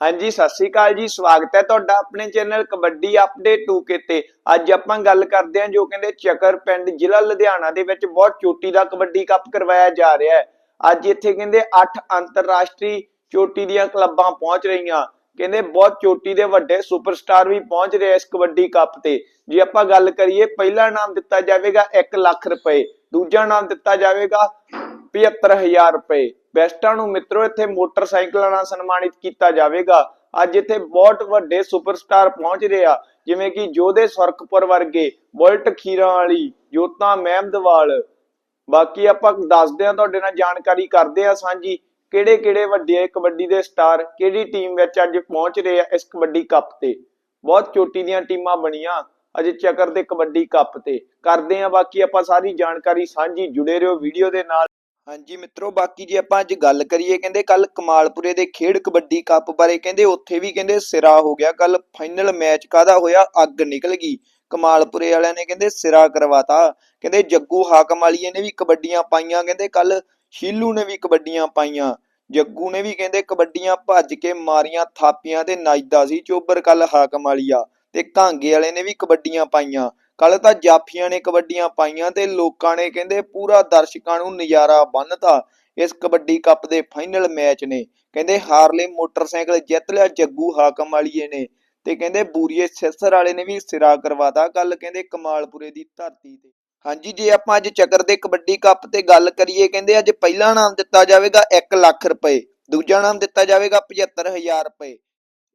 ਹਾਂਜੀ, ਸਤਿ ਸ੍ਰੀ ਅਕਾਲ ਜੀ, ਸਵਾਗਤ ਹੈ ਤੁਹਾਡਾ ਆਪਣੇ ਚੈਨਲ ਕਬੱਡੀ ਅਪਡੇਟ 2K ਤੇ। ਅੱਜ ਆਪਾਂ ਗੱਲ ਕਰਦੇ ਹਾਂ ਜੋ ਕਹਿੰਦੇ ਚੱਕਰ ਪਿੰਡ ਜ਼ਿਲ੍ਹਾ ਲੁਧਿਆਣਾ ਦੇ ਵਿੱਚ ਬਹੁਤ ਚੋਟੀ ਦਾ ਕਬੱਡੀ ਕੱਪ ਕਰਵਾਇਆ ਜਾ ਰਿਹਾ ਹੈ। ਅੱਜ ਇੱਥੇ ਕਹਿੰਦੇ 8 ਅੰਤਰਰਾਸ਼ਟਰੀ ਚੋਟੀ ਦੀਆਂ ਕਲੱਬਾਂ ਪਹੁੰਚ ਰਹੀਆਂ। ਕਹਿੰਦੇ ਬਹੁਤ ਚੋਟੀ ਦੇ ਵੱਡੇ ਸੁਪਰਸਟਾਰ ਵੀ ਪਹੁੰਚ ਰਹੇ ਇਸ ਕਬੱਡੀ ਕੱਪ ਤੇ। ਜੇ ਆਪਾਂ ਗੱਲ ਕਰੀਏ, ਪਹਿਲਾ ਨਾਮ ਦਿੱਤਾ ਜਾਵੇਗਾ 1 ਲੱਖ ਰੁਪਏ, ਦੂਜਾ ਨਾਮ ਦਿੱਤਾ ਜਾਵੇਗਾ 75000 ਰੁਪਏ। ਬੈਸਟਾਂ ਨੂੰ ਮਿੱਤਰੋ, ਇੱਥੇ ਮੋਟਰਸਾਈਕਲਾਂ ਨਾਲ ਸਨਮਾਨਿਤ ਕੀਤਾ ਜਾਵੇਗਾ। ਅੱਜ ਇੱਥੇ ਬਹੁਤ ਵੱਡੇ ਸੁਪਰਸਟਾਰ ਪਹੁੰਚ ਰਹੇ ਆ, ਜਿਵੇਂ ਕਿ ਜੋਧੇ ਸੁਰਖਪੁਰ ਵਰਗੇ, ਬੁਲਟ ਖੀਰਾਂ ਵਾਲੀ, ਜੋਤਾ ਮਹਿਮਦਵਾਲ। ਬਾਕੀ ਆਪਾਂ ਦੱਸਦੇ ਆ ਤੁਹਾਡੇ ਨਾਲ ਜਾਣਕਾਰੀ ਕਰਦੇ ਆ ਸਾਂਝੀ ਕਿਹੜੇ ਕਿਹੜੇ ਵੱਡੇ ਕਬੱਡੀ ਦੇ ਸਟਾਰ, ਕਿਹੜੀ ਟੀਮ ਵਿੱਚ ਅੱਜ ਪਹੁੰਚ ਰਹੇ ਆ ਇਸ ਕਬੱਡੀ ਕੱਪ ਤੇ। ਬਹੁਤ ਚੋਟੀ ਦੀਆਂ ਟੀਮਾਂ ਬਣੀਆਂ ਅਜੇ ਚੱਕਰ ਦੇ ਕਬੱਡੀ ਕੱਪ ਤੇ। ਕਰਦੇ ਆ ਬਾਕੀ ਆਪਾਂ ਸਾਰੀ ਜਾਣਕਾਰੀ ਸਾਂਝੀ, ਜੁੜੇ ਰਹੋ ਵੀਡੀਓ ਦੇ ਨਾਲ। ਹਾਂਜੀ ਮਿੱਤਰੋ, ਬਾਕੀ ਜੇ ਆਪਾਂ ਅੱਜ ਗੱਲ ਕਰੀਏ, ਕਹਿੰਦੇ ਕੱਲ ਕਮਾਲਪੁਰੇ ਦੇ ਖੇਡ ਕਬੱਡੀ ਕੱਪ ਬਾਰੇ, ਕਹਿੰਦੇ ਉੱਥੇ ਵੀ ਕਹਿੰਦੇ ਸਿਰਾ ਹੋ ਗਿਆ। ਕੱਲ ਫਾਈਨਲ ਮੈਚ ਕਾਦਾ ਹੋਇਆ? ਅੱਗ ਨਿਕਲ ਗਈ। ਕਮਾਲਪੁਰੇ ਵਾਲਿਆਂ ਨੇ ਕਹਿੰਦੇ ਸਿਰਾ ਕਰਵਾਤਾ। ਕਹਿੰਦੇ ਜੱਗੂ ਹਾਕਮ ਵਾਲੀਏ ਨੇ ਵੀ ਕਬੱਡੀਆਂ ਪਾਈਆਂ, ਕਹਿੰਦੇ ਕੱਲ ਸ਼ੀਲੂ ਨੇ ਵੀ ਕਬੱਡੀਆਂ ਪਾਈਆਂ। ਜੱਗੂ ਨੇ ਵੀ ਕਹਿੰਦੇ ਕਬੱਡੀਆਂ ਭੱਜ ਕੇ ਮਾਰੀਆਂ ਥਾਪੀਆਂ ਤੇ ਨੱਚਦਾ ਸੀ ਚੋਬਰ ਕੱਲ ਹਾਕਮ ਵਾਲੀਆ ਤੇ ਕਾਂਗੇ ਵਾਲੇ ਨੇ ਵੀ ਕਬੱਡੀਆਂ ਪਾਈਆਂ। ਕੱਲ ਤਾਂ ਜਾਫੀਆਂ ਨੇ ਕਬੱਡੀਆਂ ਪਾਈਆਂ ਤੇ ਲੋਕਾਂ ਨੇ ਕਹਿੰਦੇ ਪੂਰਾ ਦਰਸ਼ਕਾਂ ਨੂੰ ਨਜ਼ਾਰਾ ਬੰਨਤਾ। ਇਸ ਕਬੱਡੀ ਕੱਪ ਦੇ ਫਾਈਨਲ ਮੈਚ ਨੇ। ਕਹਿੰਦੇ ਹਾਰਲੇ ਮੋਟਰਸਾਈਕਲ ਜਿੱਤ ਲਿਆ ਜੱਗੂ ਹਾਕਮ ਵਾਲੀਏ ਨੇ। ਤੇ ਕਹਿੰਦੇ ਬੂਰੀਏ ਸਿਰਸਰ ਵਾਲੇ ਨੇ ਵੀ ਸਿਰਾ ਕਰਵਾਤਾ ਕੱਲ ਕਹਿੰਦੇ ਕਮਾਲਪੁਰੇ ਦੀ ਧਰਤੀ ਤੇ। ਹਾਂਜੀ, ਜੇ ਆਪਾਂ ਅੱਜ ਚੱਕਰ ਦੇ ਕਬੱਡੀ ਕੱਪ ਤੇ ਗੱਲ ਕਰੀਏ, ਕਹਿੰਦੇ ਅੱਜ ਪਹਿਲਾ ਨਾਮ ਦਿੱਤਾ ਜਾਵੇਗਾ 1 ਲੱਖ ਰੁਪਏ, ਦੂਜਾ ਨਾਮ ਦਿੱਤਾ ਜਾਵੇਗਾ 75000 ਰੁਪਏ।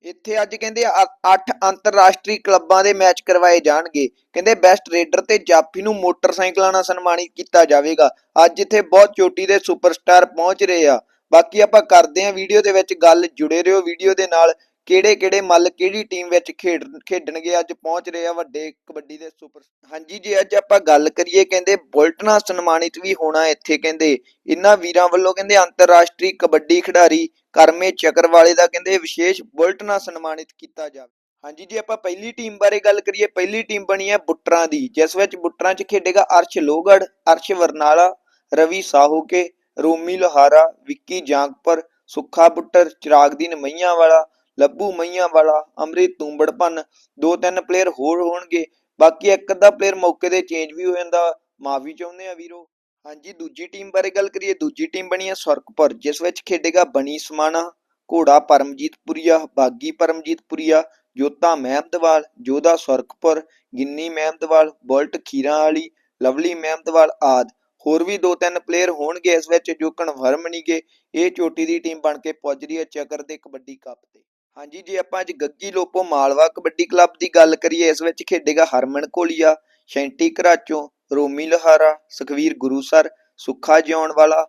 ਇੱਥੇ ਅੱਜ ਕਹਿੰਦੇ 8 ਅੰਤਰਰਾਸ਼ਟਰੀ ਕਲੱਬਾਂ ਦੇ ਮੈਚ ਕਰਵਾਏ ਜਾਣਗੇ। ਕਹਿੰਦੇ ਬੈਸਟ ਰੇਡਰ ਤੇ ਜਾਫੀ ਨੂੰ ਮੋਟਰਸਾਈਕਲਾਂ ਨਾਲ ਸਨਮਾਨਿਤ ਕੀਤਾ ਜਾਵੇਗਾ। ਅੱਜ ਇੱਥੇ ਬਹੁਤ ਚੋਟੀ ਦੇ ਸੁਪਰਸਟਾਰ ਪਹੁੰਚ ਰਹੇ ਆ। ਬਾਕੀ ਆਪਾਂ ਕਰਦੇ ਆਂ ਵੀਡੀਓ ਦੇ ਵਿੱਚ ਗੱਲ, ਜੁੜੇ ਰਹੋ ਵੀਡੀਓ ਦੇ ਨਾਲ। ਕਿਹੜੇ ਕਿਹੜੇ ਮੱਲ ਕਿਹੜੀ ਟੀਮ ਵਿੱਚ ਖੇਡ, ਖੇਡਣਗੇ? ਅੱਜ ਪਹੁੰਚ ਰਹੇ ਆ ਵੱਡੇ ਕਬੱਡੀ ਦੇ ਸੁਪਰ, ਹਾਂਜੀ ਜੇ, ਅੱਜ ਆਪਾਂ ਗੱਲ ਕਰੀਏ ਕਹਿੰਦੇ ਬੁਲਟ ਨਾਲ ਸਨਮਾਨਿਤ ਵੀ ਹੋਣਾ ਇੱਥੇ ਕਹਿੰਦੇ। ਇਹਨਾਂ ਵੀਰਾਂ ਵੱਲੋਂ ਕਹਿੰਦੇ ਅੰਤਰਰਾਸ਼ਟਰੀ ਕਬੱਡੀ ਖਿਡਾਰੀ ਕਰਮੇ ਚੱਕਰਵਾਲੇ ਦਾ ਕਹਿੰਦੇ ਵਿਸ਼ੇਸ਼ ਬੁਲਟ ਨਾਲ ਸਨਮਾਨਿਤ ਕੀਤਾ ਜਾਵੇ। ਹਾਂਜੀ ਜੇ, ਆਪਾਂ ਪਹਿਲੀ ਟੀਮ ਬਾਰੇ ਗੱਲ ਕਰੀਏ। ਪਹਿਲੀ ਟੀਮ ਬਣੀ ਹੈ ਬੁੱਟਰਾਂ ਦੀ, ਜਿਸ ਵਿੱਚ ਬੁੱਟਰਾਂ 'ਚ ਖੇਡੇਗਾ ਅਰਸ਼ ਲੋਹਗੜ ਅਰਸ਼ ਵਰਨਾਲਾ, ਰਵੀ ਸਾਹੂਕੇ, ਰੋਮੀ ਲੋਹਾਰਾ, ਵਿੱਕੀ ਜਾਂਗਪੁਰ, ਸੁੱਖਾ ਬੁੱਟਰ, ਚਿਰਾਗਦੀਨ ਮਈਆਂ ਵਾਲਾ ਲੱਭੂ ਮਈਆਂ ਵਾਲਾ ਅਮਰੀਤ ਤੁੰਬੜਪਨ, ਦੋ ਤਿੰਨ ਪਲੇਅਰ ਹੋਰ ਹੋਣਗੇ। ਬਾਕੀ ਇੱਕ ਅੱਧਾ ਪਲੇਅਰ ਮੌਕੇ ਤੇ ਚੇਂਜ ਵੀ ਹੋ ਜਾਂਦਾ। ਮਾਫੀ ਚਾਹੁੰਦੇ ਆ ਵੀਰੋ। ਹਾਂਜੀ, ਦੂਜੀ ਟੀਮ ਬਾਰੇ ਗੱਲ ਕਰੀਏ, ਦੂਜੀ ਟੀਮ ਬਣੀ ਹੈ ਸੁਰਖਪੁਰ ਜਿਸ ਵਿੱਚ ਖੇਡੇਗਾ ਬਣੀ ਸਮਾਣਾ, ਘੋੜਾ Paramjit Puria Bagi Paramjit Puria Jota Mehmadwal, Jodha Surakhpur Ginni Mehmadwal, bullet Khiranwali, lovely Mehmadwal ਆਦ। ਹੋਰ ਵੀ ਦੋ ਤਿੰਨ ਪਲੇਅਰ ਹੋਣਗੇ ਇਸ ਵਿੱਚ, ਜੋ ਕਨਫਰਮ ਨਹੀਂਗੇ ਇਹ ਚੋਟੀ ਦੀ ਟੀਮ ਬਣ ਕੇ ਪੁੱਜ ਰਹੀ ਹੈ ਚੱਕਰ ਦੇ ਕਬੱਡੀ ਕੱਪ ਤੇ। ਹਾਂਜੀ, ਜੇ ਆਪਾਂ ਅੱਜ ਗੱਗੀ ਲੋਪੋ ਮਾਲਵਾ ਕਬੱਡੀ ਕਲੱਬ ਦੀ ਗੱਲ ਕਰੀਏ, ਇਸ ਵਿੱਚ ਖੇਡੇਗਾ ਹਰਮਨ ਕੋਲੀਆ ਸ਼ੈਂਟੀ ਘਰਾਚੋਂ ਰੋਮੀ ਲੋਹਾਰਾ, ਸੁਖਵੀਰ ਗੁਰੂਸਰ, ਸੁੱਖਾ ਜਿਉਣ ਵਾਲਾ,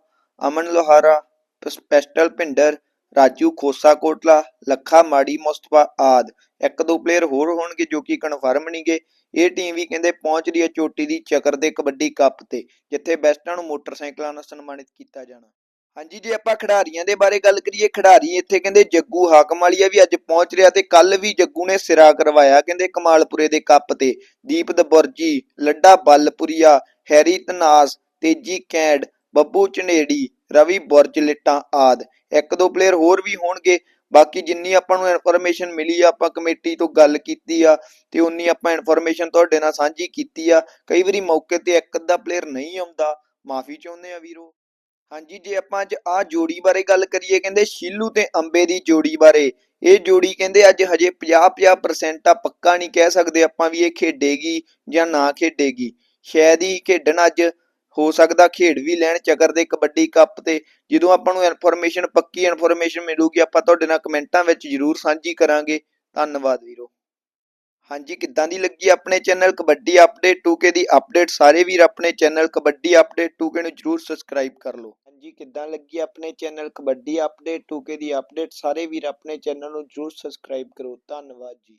ਅਮਨ ਲੋਹਾਰਾ ਸਪੈਸ਼ਲ ਭਿੰਡਰ, ਰਾਜੂ ਖੋਸਾ ਕੋਟਲਾ ਲੱਖਾ ਮਾੜੀ ਮੁਸਤਫਾ ਆਦ। ਇੱਕ ਦੋ ਪਲੇਅਰ ਹੋਰ ਹੋਣਗੇ ਜੋ ਕਿ ਕਨਫਰਮ ਨਹੀਂਗੇ ਇਹ ਟੀਮ ਵੀ ਕਹਿੰਦੇ ਪਹੁੰਚ ਰਹੀ ਹੈ ਚੋਟੀ ਦੀ ਚੱਕਰ ਦੇ ਕਬੱਡੀ ਕੱਪ ਤੇ, ਜਿੱਥੇ ਬੈਸਟਾਂ ਨੂੰ ਮੋਟਰਸਾਈਕਲਾਂ ਨਾਲ ਸਨਮਾਨਿਤ ਕੀਤਾ ਜਾਣਾ। ਹਾਂਜੀ, ਜੇ ਆਪਾਂ ਖਿਡਾਰੀਆਂ ਦੇ ਬਾਰੇ ਗੱਲ ਕਰੀਏ, ਖਿਡਾਰੀ ਇੱਥੇ ਕਹਿੰਦੇ ਜੱਗੂ ਹਾਕਮ ਵਾਲੀਆ ਵੀ ਅੱਜ ਪਹੁੰਚ ਰਿਹਾ ਤੇ ਕੱਲ ਵੀ ਜੱਗੂ ਨੇ ਸਿਰਾ ਕਰਵਾਇਆ ਕਹਿੰਦੇ ਕਮਾਲਪੁਰੇ ਦੇ ਕੱਪ ਤੇ। ਦੀਪ ਦਬੁਰਜੀ, ਲੱਡਾ ਬੱਲਪੁਰੀਆ, ਹੈਰੀ ਤਨਾਸ ਤੇਜੀ ਕੈਂਡ, ਬੱਬੂ ਝਨੇੜੀ, ਰਵੀ ਬੁਰਜ, ਲਿੱਟਾਂ ਆਦ। ਇੱਕ ਦੋ ਪਲੇਅਰ ਹੋਰ ਵੀ ਹੋਣਗੇ। ਬਾਕੀ ਜਿੰਨੀ ਆਪਾਂ ਨੂੰ ਇਨਫੋਰਮੇਸ਼ਨ ਮਿਲੀ ਆ, ਆਪਾਂ ਕਮੇਟੀ ਤੋਂ ਗੱਲ ਕੀਤੀ ਆ ਤੇ ਉਨੀ ਆਪਾਂ ਇਨਫੋਰਮੇਸ਼ਨ ਤੁਹਾਡੇ ਨਾਲ ਸਾਂਝੀ ਕੀਤੀ ਆ। ਕਈ ਵਾਰੀ ਮੌਕੇ ਤੇ ਇੱਕ ਅੱਧਾ ਪਲੇਅਰ ਨਹੀਂ ਆਉਂਦਾ। ਮਾਫੀ ਚਾਹੁੰਦੇ ਆ ਵੀਰੋ। ਹਾਂਜੀ, ਜੇ ਆਪਾਂ ਅੱਜ ਆ ਜੋੜੀ ਬਾਰੇ ਗੱਲ ਕਰੀਏ, ਕਹਿੰਦੇ ਸ਼ੀਲੂ ਤੇ ਅੰਬੇ ਦੀ ਜੋੜੀ ਬਾਰੇ, ਇਹ ਜੋੜੀ ਕਹਿੰਦੇ ਅੱਜ ਹਜੇ 50-50% ਆ ਪੱਕਾ ਨਹੀਂ ਕਹਿ ਸਕਦੇ ਆਪਾਂ ਵੀ ਇਹ ਖੇਡੇਗੀ ਜਾਂ ਨਾ ਖੇਡੇਗੀ। ਸ਼ਾਇਦ ਹੀ ਖੇਡਣ ਅੱਜ ਹੋ ਸਕਦਾ ਖੇਡ ਵੀ ਲੈਣ ਚੱਕਰ ਦੇ ਕਬੱਡੀ ਕੱਪ ਤੇ। ਜਦੋਂ ਆਪਾਂ ਨੂੰ ਇਨਫੋਰਮੇਸ਼ਨ ਪੱਕੀ ਇਨਫੋਰਮੇਸ਼ਨ ਮਿਲੂਗੀ, ਆਪਾਂ ਤੁਹਾਡੇ ਨਾਲ ਕਮੈਂਟਾਂ ਵਿੱਚ ਜਰੂਰ ਸਾਂਝੀ ਕਰਾਂਗੇ। ਧੰਨਵਾਦ ਵੀਰੋ। ਹਾਂਜੀ, ਕਿੱਦਾਂ ਦੀ ਲੱਗੀ ਆਪਣੇ ਚੈਨਲ? ਕਬੱਡੀ ਅਪਡੇਟ 2K ਦੀ ਅਪਡੇਟ ਸਾਰੇ ਵੀਰ ਆਪਣੇ ਚੈਨਲ ਕਬੱਡੀ ਅਪਡੇਟ 2K ਨੂੰ ਜਰੂਰ ਸਬਸਕ੍ਰਾਈਬ ਕਰ ਲਓ। ਹਾਂਜੀ, ਕਿੱਦਾਂ ਲੱਗੀ ਆਪਣੇ ਚੈਨਲ? ਕਬੱਡੀ ਅਪਡੇਟ 2K ਦੀ ਅਪਡੇਟ ਸਾਰੇ ਵੀਰ ਆਪਣੇ ਚੈਨਲ ਨੂੰ ਜਰੂਰ ਸਬਸਕ੍ਰਾਈਬ ਕਰੋ। ਧੰਨਵਾਦ ਜੀ।